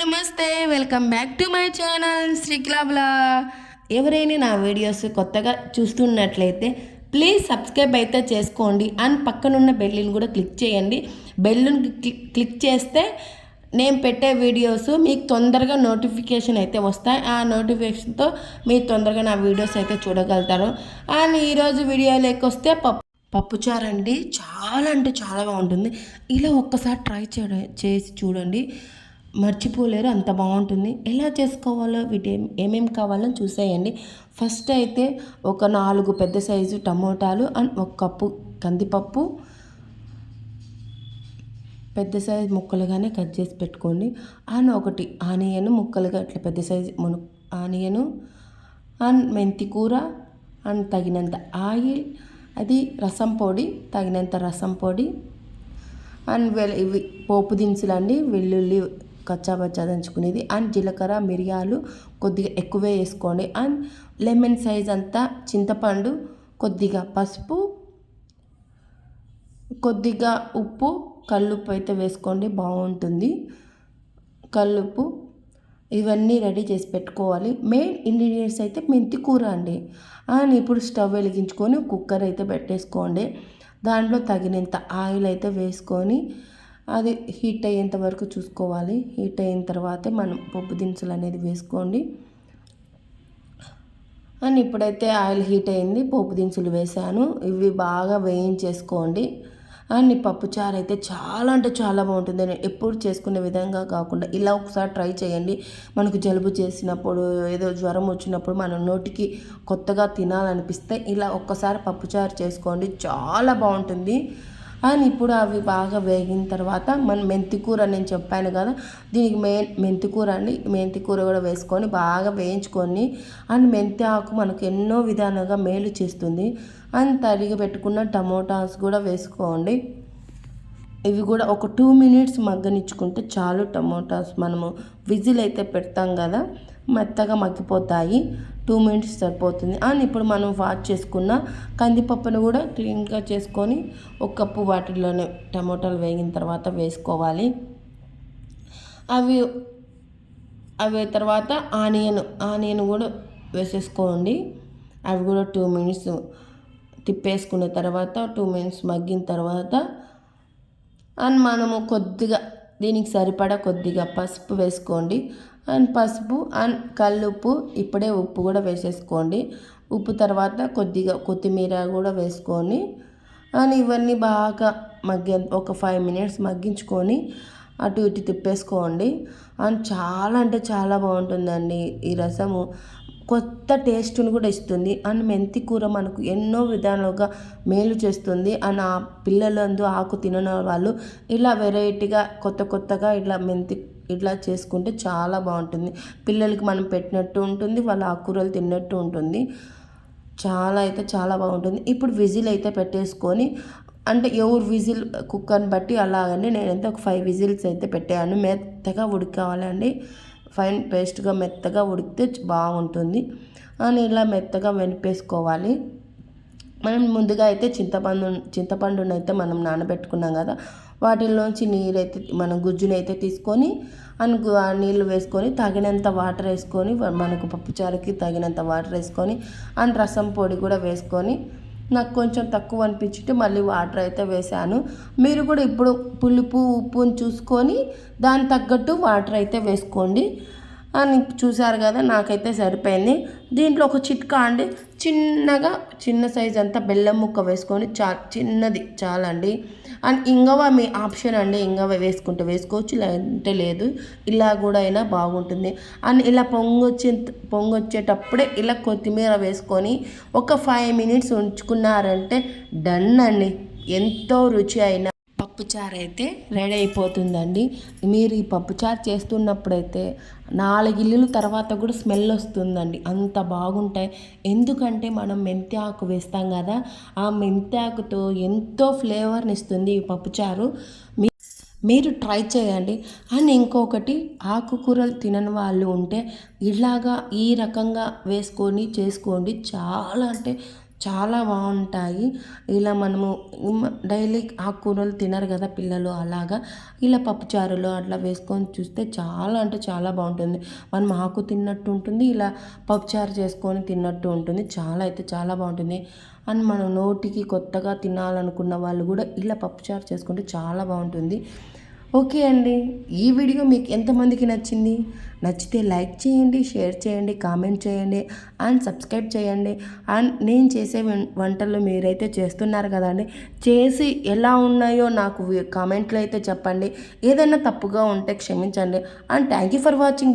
నమస్తే welcome back to my channel శ్రీక్లాబ్లా ఎవరైనా నా వీడియోస్ కొత్తగా చూస్తున్నట్లయితే ప్లీజ్ సబ్స్క్రైబ్ అయితే చేసుకోండి. అండ్ పక్కనున్న బెల్లుని కూడా క్లిక్ చేయండి. బెల్లుని క్లిక్ క్లిక్ చేస్తే నేను పెట్టే వీడియోస్ మీకు తొందరగా నోటిఫికేషన్ అయితే వస్తాయి. ఆ నోటిఫికేషన్తో మీరు తొందరగా నా వీడియోస్ అయితే చూడగలుగుతారు. అండ్ ఈరోజు వీడియో వస్తే పప్పు పప్పుచారు అండి. చాలా అంటే చాలా బాగుంటుంది. ఇలా ఒక్కసారి ట్రై చేయడం చేసి చూడండి. మర్చిపోలేరు అంత బాగుంటుంది. ఎలా చేసుకోవాలో వీటి ఏమేమి కావాలో చూసేయండి. ఫస్ట్ అయితే ఒక నాలుగు పెద్ద సైజు టమోటాలు అండ్ ఒక కప్పు కందిపప్పు పెద్ద సైజు ముక్కలుగానే కట్ చేసి పెట్టుకోండి. అండ్ ఒకటి ఆనియన్ ముక్కలుగా ఇట్లా పెద్ద సైజు మును ఆనియను అండ్ మెంతి కూర అండ్ తగినంత ఆయిల్ అది రసం పొడి తగినంత రసం పొడి అండ్ ఇవి పోపు దినుసులు అండి వెల్లుల్లి కచ్చాబచ్చా దంచుకునేది. అండ్ జీలకర్ర మిరియాలు కొద్దిగా ఎక్కువే వేసుకోండి. అండ్ లెమన్ సైజ్ అంతా చింతపండు కొద్దిగా పసుపు కొద్దిగా ఉప్పు కల్లుప్పు అయితే వేసుకోండి. బాగుంటుంది. కల్లుప్పు ఇవన్నీ రెడీ చేసి పెట్టుకోవాలి. మెయిన్ ఇంగ్రీడియంట్స్ అయితే మెంతి కూర అండి. అండ్ ఇప్పుడు స్టవ్ వెలిగించుకొని కుక్కర్ అయితే పెట్టేసుకోండి. దాంట్లో తగినంత ఆయిల్ అయితే వేసుకొని అది హీట్ అయ్యేంత వరకు చూసుకోవాలి. హీట్ అయిన తర్వాతే మనం పప్పు దినుసులు అనేది వేసుకోండి. అండ్ ఇప్పుడైతే ఆయిల్ హీట్ అయింది పోపు దినుసులు వేసాను. ఇవి బాగా వేయించేసుకోండి. అండ్ ఈ పప్పుచారు అయితే చాలా అంటే చాలా బాగుంటుంది. నేను ఎప్పుడు చేసుకునే విధంగా కాకుండా ఇలా ఒకసారి ట్రై చేయండి. మనకు జలుబు చేసినప్పుడు ఏదో జ్వరం వచ్చినప్పుడు మన నోటికి కొత్తగా తినాలనిపిస్తే ఇలా ఒక్కసారి పప్పుచారు చేసుకోండి. చాలా బాగుంటుంది. అండ్ ఇప్పుడు అవి బాగా వేగిన తర్వాత మన మెంతికూర నేను చెప్పాను కదా దీనికి మెయిన్ మెంతికూర అండి. మెంతికూర కూడా వేసుకొని బాగా వేయించుకొని అండ్ మెంతి ఆకు మనకు ఎన్నో విధాలుగా మేలు చేస్తుంది. అండ్ తరిగి పెట్టుకున్న టమోటాస్ కూడా వేసుకోండి. ఇవి కూడా ఒక టూ మినిట్స్ మగ్గనిచ్చుకుంటే చాలు టమోటాస్ మనము విజిల్ అయితే పెడతాం కదా. మెత్తగా మగ్గిపోతాయి. టూ మినిట్స్ సరిపోతుంది. అండ్ ఇప్పుడు మనం వాష్ చేసుకున్న కందిపప్పును కూడా క్లీన్గా చేసుకొని ఒక కప్పు వాటిలోనే టమోటాలు వేగిన తర్వాత వేసుకోవాలి. అవి అవి తర్వాత ఆనియన్ ఆనియన్ కూడా వేసేసుకోండి. అవి కూడా టూ మినిట్స్ తిప్పేసుకున్న తర్వాత టూ మినిట్స్ మగ్గిన తర్వాత అండ్ మనము కొద్దిగా దీనికి సరిపడా కొద్దిగా పసుపు వేసుకోండి. అండ్ పసుపు అండ్ కల్లుప్పు ఇప్పుడే ఉప్పు కూడా వేసేసుకోండి. ఉప్పు తర్వాత కొద్దిగా కొత్తిమీర కూడా వేసుకొని అండ్ ఇవన్నీ బాగా మగ్గి ఒక ఫైవ్ మినిట్స్ మగ్గించుకొని అటు ఇటు తిప్పేసుకోండి. అండ్ చాలా అంటే చాలా బాగుంటుందండి ఈ రసము. కొత్త టేస్ట్ను కూడా ఇస్తుంది. అండ్ మెంతి కూర మనకు ఎన్నో విధాలుగా మేలు చేస్తుంది. అండ్ ఆ పిల్లలందు ఆకు తినని వాళ్ళు ఇలా వెరైటీగా కొత్త కొత్తగా ఇలా మెంతి ఇట్లా చేసుకుంటే చాలా బాగుంటుంది. పిల్లలకి మనం పెట్టినట్టు ఉంటుంది వాళ్ళ ఆకుకూరలు తిన్నట్టు ఉంటుంది. చాలా అయితే చాలా బాగుంటుంది. ఇప్పుడు విజిల్ అయితే పెట్టేసుకొని అంటే ఎవరు విజిల్ కుక్కర్ని బట్టి అలాగండి. నేనైతే ఒక ఫైవ్ విజిల్స్ అయితే పెట్టాను. మెత్తగా ఉడికావాలండి ఫైన్ పేస్ట్గా మెత్తగా ఉడికితే బాగుంటుంది. అని ఇలా మెత్తగా వెనిపేసుకోవాలి. మనం ముందుగా అయితే చింతపండు చింతపండును అయితే మనం నానబెట్టుకున్నాం కదా. వాటిల్లోంచి నీరు అయితే మనం గుజ్జుని అయితే తీసుకొని అండ్ ఆ నీళ్ళు వేసుకొని తగినంత వాటర్ వేసుకొని మనకు పప్పుచారుకి తగినంత వాటర్ వేసుకొని అండ్ రసం పొడి కూడా వేసుకొని నాకు కొంచెం తక్కువ అనిపించింటే మళ్ళీ వాటర్ అయితే వేసాను. మీరు కూడా ఇప్పుడు పులుపు ఉప్పుని చూసుకొని దాని తగ్గట్టు వాటర్ అయితే వేసుకోండి. అని చూసారు కదా నాకైతే సరిపోయింది. దీంట్లో ఒక చిట్కా అండి. చిన్నగా చిన్న సైజ్ అంతా బెల్లం ముక్క వేసుకొని చా చిన్నది చాలండి. అండ్ ఇంగవ మీ ఆప్షన్ అండి ఇంగవ వేసుకుంటే వేసుకోవచ్చు లేదంటే లేదు. ఇలా కూడా అయినా బాగుంటుంది. అండ్ ఇలా పొంగొచ్చే పొంగొచ్చేటప్పుడే ఇలా కొత్తిమీర వేసుకొని ఒక ఫైవ్ మినిట్స్ ఉంచుకున్నారంటే డన్ అండి. ఎంతో రుచి అయిన పప్పుచారు అయితే రెడీ అయిపోతుందండి మీరు ఈ పప్పుచారు చేస్తున్నప్పుడైతే నాలుగు తర్వాత కూడా స్మెల్ వస్తుందండి. అంత బాగుంటాయి. ఎందుకంటే మనం మెంతి ఆకు వేస్తాం కదా ఆ మెంతి ఆకుతో ఎంతో ఫ్లేవర్ని ఇస్తుంది ఈ పప్పుచారు మీ మీరు ట్రై చేయండి. అండ్ ఇంకొకటి ఆకుకూరలు తినని వాళ్ళు ఉంటే ఇలాగా ఈ రకంగా వేసుకొని చేసుకోండి. చాలా అంటే చాలా బాగుంటాయి. ఇలా మనము డైలీ ఆకుకూరలు తినరు కదా పిల్లలు అలాగా. ఇలా పప్పుచారులో అట్లా వేసుకొని చూస్తే చాలా అంటే చాలా బాగుంటుంది. మనం ఆకు తిన్నట్టు ఉంటుంది ఇలా పప్పుచారు చేసుకొని తిన్నట్టు ఉంటుంది. చాలా అయితే చాలా బాగుంటుంది. అండ్ మనం నోటికి కొత్తగా తినాలనుకున్న వాళ్ళు కూడా ఇలా పప్పుచారు చేసుకుంటే చాలా బాగుంటుంది. ఓకే అండి. ఈ వీడియో మీకు ఎంతమందికి నచ్చింది? నచ్చితే లైక్ చేయండి షేర్ చేయండి కామెంట్ చేయండి అండ్ సబ్స్క్రైబ్ చేయండి. అండ్ నేను చేసే వంటలు మీరైతే చేస్తున్నారు కదండి. చేసి ఎలా ఉన్నాయో నాకు కామెంట్లో అయితే చెప్పండి. ఏదైనా తప్పుగా ఉంటే క్షమించండి. And thank you for watching.